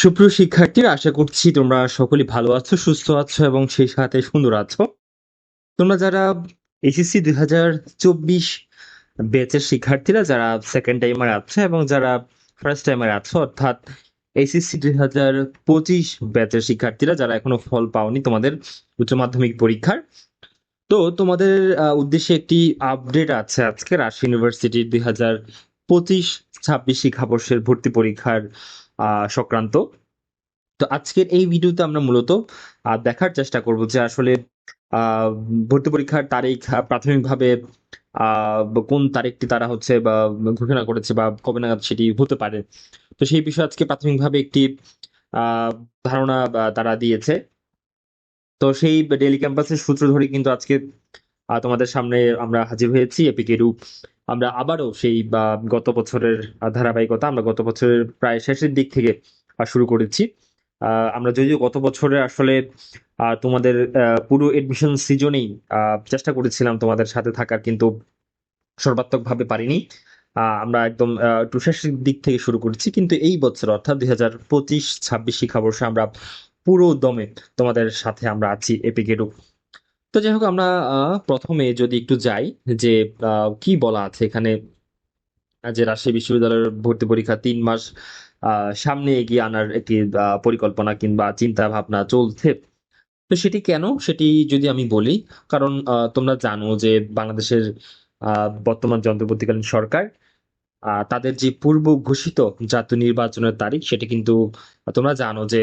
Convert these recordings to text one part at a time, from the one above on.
সুপ্রিয় শিক্ষার্থীরা, আশা করছি তোমরা সকলে ভালো আছো, সুস্থ আছো এবং সেই সাথে সুন্দর আছো। তোমরা যারা এসএসসি দুই হাজার চব্বিশ ব্যাচের শিক্ষার্থীরা, যারা সেকেন্ড টাইমার আছো এবং যারা ফার্স্ট টাইমার আছো, অর্থাৎ এসএসসি দুই হাজার পঁচিশ ব্যাচের শিক্ষার্থীরা, যারা এখনও ফল পাওনি তোমাদের উচ্চ মাধ্যমিক পরীক্ষার, তো তোমাদের উদ্দেশ্যে একটি আপডেট আছে আজকে। রাজশাহী ইউনিভার্সিটির দুই হাজার পঁচিশ ছাব্বিশ শিক্ষাবর্ষের ভর্তি পরীক্ষার সংক্রান্ত। তো আজকের এই ভিডিওতে আমরা মূলত দেখার চেষ্টা করব যে আসলে ভর্তি পরীক্ষার তারিখ প্রাথমিকভাবে কোন তারিখটি তারা হচ্ছে বা ঘোষণা করেছে বা কবে নাগাদ সেটি হতে পারে। তো সেই বিষয়ে আজকে প্রাথমিকভাবে একটি ধারণা তারা দিয়েছে। তো সেই ডেলি ক্যাম্পাসের সূত্র ধরে কিন্তু আজকে তোমাদের সামনে আমরা হাজির হয়েছি এপিকেরু আমরা আবারও সেই গত বছরের ধারাবাহিকতা আমরা গত বছরের প্রায় শেষের দিক থেকে শুরু করেছি। আমরা যদিও গত বছরে আসলে তোমাদের পুরো এডমিশন সিজনেই চেষ্টা করেছিলাম তোমাদের সাথে থাকার, কিন্তু সর্বাত্মকভাবে পারিনি। আমরা একদম একটু শেষের দিক থেকে শুরু করেছি। কিন্তু এই বছর, অর্থাৎ দুই হাজার পঁচিশ ছাব্বিশ শিক্ষাবর্ষে আমরা পুরো দমে তোমাদের সাথে আমরা আছি এপিকেরু তো যাই হোক, আমরা প্রথমে যদি একটু যাই, যে কি বলা আছে এখানে, যে রাজশাহী বিশ্ববিদ্যালয়ের ভর্তি পরীক্ষা তিন মাস সামনে এগিয়ে আনার একটি পরিকল্পনা কিংবা চিন্তা ভাবনা চলছে। তো সেটি কেন? সেটি যদি আমি বলি, কারণ তোমরা জানো যে বাংলাদেশের বর্তমান যে অন্তর্বর্তীকালীন সরকার তাদের যে পূর্ব ঘোষিত জাতীয় নির্বাচনের তারিখ, সেটি কিন্তু তোমরা জানো যে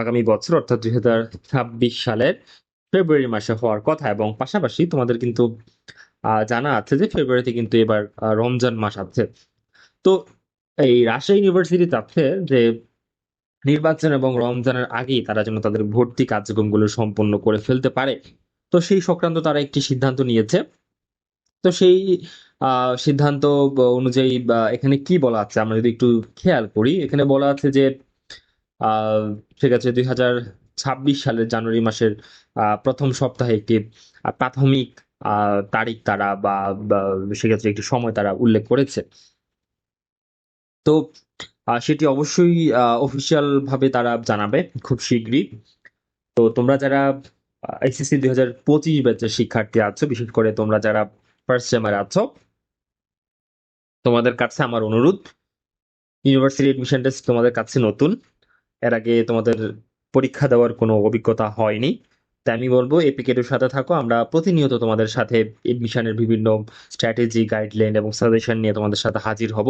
আগামী বছর, অর্থাৎ দুই হাজার ছাব্বিশ সালের ফেব্রুয়ারি মাসে হওয়ার কথা এবং পাশাপাশি তোমাদের কিন্তু জানা আছে যে ফেব্রুয়ারিতে কিন্তু এবার রমজান মাস আছে। তো এই রাজশাহী ইউনিভার্সিটি চাচ্ছে যে নির্বাচন এবং রমজানের আগেই তারা যেন তাদের ভর্তি কার্যক্রমগুলো সম্পন্ন করে ফেলতে পারে। তো সেই সংক্রান্ত তারা একটি সিদ্ধান্ত নিয়েছে। তো সেই সিদ্ধান্ত অনুযায়ী এখানে কি বলা আছে? আমরা যদি একটু খেয়াল করি, এখানে বলা আছে যে ঠিক আছে, দুই হাজার ছাব্বিশ সালের জানুয়ারি মাসের প্রথম সপ্তাহে একটি প্রাথমিক তারিখ তারা বা সেক্ষেত্রে একটি সময় তারা উল্লেখ করেছে। তো সেটি অবশ্যই অফিসিয়াল ভাবে তারা জানাবে খুব শীঘ্রই। তো তোমরা যারা এসএসসি দুই হাজার পঁচিশ ব্যাচের শিক্ষার্থী আছো, বিশেষ করে তোমরা যারা ফার্স্ট সেমার আছো, তোমাদের কাছে আমার অনুরোধ। ইউনিভার্সিটি এডমিশন টেস্ট তোমাদের কাছে নতুন। এর আগে তোমাদের পরীক্ষা দেওয়ার কোনো অভিজ্ঞতা হয়নি। তাই আমি বলব এপিকেটের সাথে থাকো, আমরা প্রতিনিয়ত তোমাদের সাথে এডমিশনের বিভিন্ন স্ট্র্যাটেজি, গাইডলাইন এবং সাজেশন নিয়ে তোমাদের সাথে হাজির হব।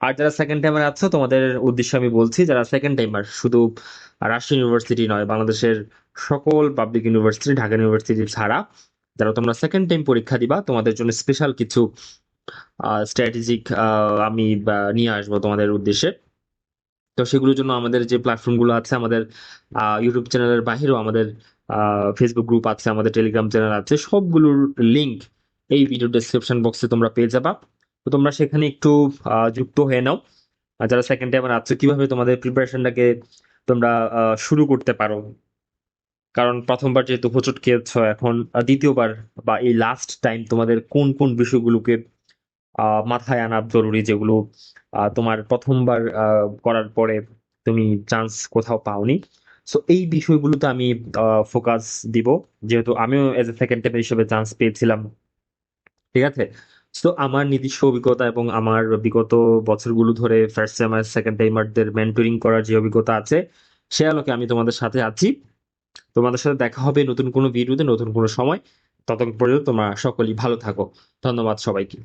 আর যারা সেকেন্ড টাইমার আছো, তোমাদের উদ্দেশ্যে আমি বলছি, যারা সেকেন্ড টাইমার শুধু রাজশাহী ইউনিভার্সিটি নয়, বাংলাদেশের সকল পাবলিক ইউনিভার্সিটি ঢাকা ইউনিভার্সিটি ছাড়া, যারা তোমরা সেকেন্ড টাইম পরীক্ষা দিবা, তোমাদের জন্য স্পেশাল কিছু স্ট্র্যাটেজিক আমি নিয়ে আসব তোমাদের উদ্দেশ্যে। তো সেগুলোর জন্য আমাদের যে প্ল্যাটফর্মগুলো আছে, আমাদের ইউটিউব চ্যানেলের বাহিরেও আমাদের ফেসবুক গ্রুপ আছে, আমাদের টেলিগ্রাম চ্যানেল আছে, সবগুলোর লিঙ্ক এই ভিডিও ডেসক্রিপশন বক্সে তোমরা পেয়ে যাবা। তো তোমরা সেখানে একটু যুক্ত হয়ে নাও। যারা সেকেন্ড টাইমার আছো, কীভাবে তোমাদের প্রিপারেশনটাকে তোমরা শুরু করতে পারো? কারণ প্রথমবার যেহেতু হোঁচট খেয়েছ, এখন দ্বিতীয়বার বা এই লাস্ট টাইম তোমাদের কোন কোন বিষয়গুলোকে মাথায় আনা জরুরি যেগুলো তোমার প্রথমবার করার পরে তুমি চান্স কোথাও পাওনি। সো এই বিষয়গুলোতে আমি ফোকাস দিব। যেহেতু আমিও এজ এ সেকেন্ড টাইম হিসেবে চান্স পেয়েছিলাম। ঠিক আছে? তো আমার নিজস্ব অভিজ্ঞতা এবং আমার বিগত বছরগুলো ধরে ফার্স্ট টাইমার সেকেন্ড টাইমারদের মেন্টরিং করার যে অভিজ্ঞতা আছে, সে আলোকে আমি তোমাদের সাথে আছি। তোমাদের সাথে দেখা হবে নতুন কোনো ভিডিওতে নতুন কোনো সময়। ততক্ষণ পর্যন্ত তোমরা সকলেই ভালো থাকো। ধন্যবাদ সবাইকে।